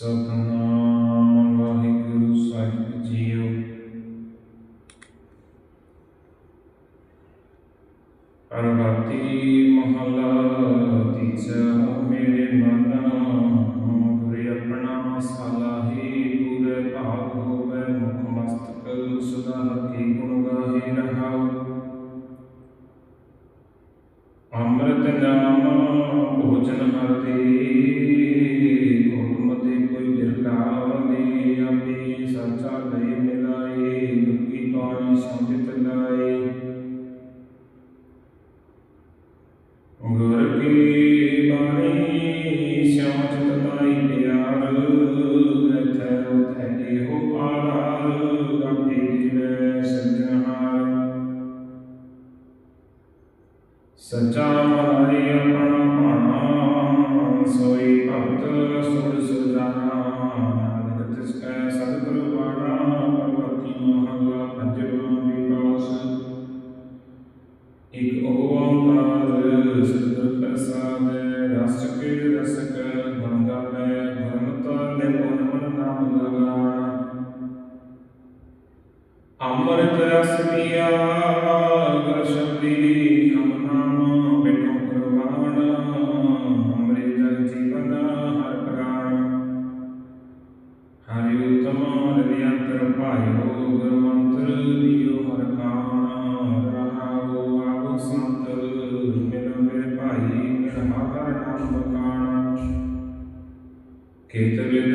ਸਤਨਾਮ ਵਾਹਿਗੁਰੂ ਸਾਹਿਬ ਜੀਓ ਅਰਵਾਤੀ ਮਹਲਾ ਤੀਜਾ ਮੇਰੇ ਮਨ ਗੁਰੇ ਆਪਣਾ ਸਲਾਹੀ ਪੂਰੇ ਭਾਗ ਹੋਵੇ ਮੁਖ ਮਸਤਕ ਸਦਾ ਕੀ ਗੁਣ ਗਾਹੇ ਰਹਾਉ ਅੰਮ੍ਰਿਤ ਨਾਮ ਭੋਜਨ ਹਰਦੇ ਪਾਣੀ ਸੰਤਿਤ ਗੁਰ ਕੀ ਬਾਣੀ ਸਿਆਚ ਤਤਾਈ ਪਿਆਰ। ਇਥੈ ਉਥੈ ਇਹੋ ਆਧਾਰ ਆਪੇ ਜਿਵੇਂ ਸਿਰਜਣਹਾਰ ਸੱਚਾ ਮਨਾਈ ਆਪਣਾ ਅੰਮ੍ਰਿਤ ਰਸ ਪੀਆ ਗੁਰ ਸ਼ਬਦੀ ਹਮ ਨਾਮ ਬਿਟੋ ਕੁਰਬਾਨ ਅੰਮ੍ਰਿਤ ਜਗ ਜੀਵਨ ਹਰ ਪ੍ਰਾਣ। ਹਰਿ ਉਤਮ ਹਰਿ ਭਾਇਓ ਗੁਰ ਮੰਤਰ ਦਿਓ ਹਰ ਕਾਨ ਰਹਾਉ ਆਪ ਸੰਤ ਮਿਲ ਮੇਰੇ ਭਾਈ, ਮਿਲ ਹਰ ਨਾਮ ਬਕਾਣਾ ਕੀਤ ਵਿਦ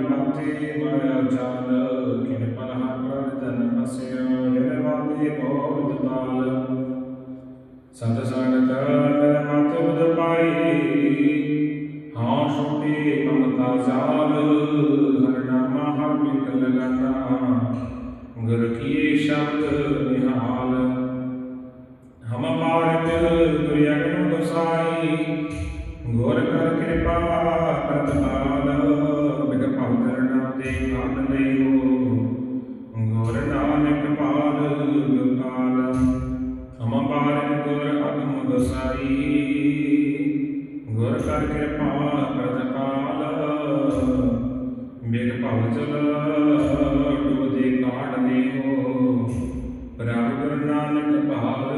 ਅੰਧਾਰੀ ਮੋਇ ਭਗਤੀ ਮਾਇਆ ਚਾਲ, ਕਿਨ ਪਰ ਹਰ ਪ੍ਰਵਿਧਨ ਫਸਿਆ ਜਨ ਵਾਦੇ ਗੋਬਿੰਦ ਪਾਲ ਸਤ ਸੰਗਤ ਮੇਰੇ ਮਤ ਬੁਧ ਪਾਈ ਹਾਂ ਛੋਟੇ ਮਮਤਾ ਜਾਲ, ਹਰ ਨਾਮਾ ਹਰ ਮਿਟ ਲਗਾਨਾ ਗੁਰ ਕੀ ਸ਼ਬਦ ਨਿਹਾਲ। ਹਮ ਮਾਰਗ ਗੁਰ ਅਗਨ ਗਸਾਈ, ਗੁਰ ਕਰ ਕਿਰਪਾ ਪ੍ਰਤਪਾਲ। ਬਿਗ ਭਵ ਕਰਣਾ ਤੇ ਕੰਨ ਲਈਓ। ਗੁਰ ਨਾਨਕ ਪਾਦ ਗੋਪਾਲ ਖਮ ਬਾਰਨ ਗੁਰ ਅਗਮ ਦਸਾਈ। ਗੁਰ ਕਰ ਕਿਰਪਾ ਪ੍ਰਤਪਾਲ ਮੇਰ ਭਵ ਚਲ ਡੋਦੇ ਕਾਢ ਦੇਓ ਪ੍ਰਭ ਗੁਰ ਨਾਨਕ ਪਾਦ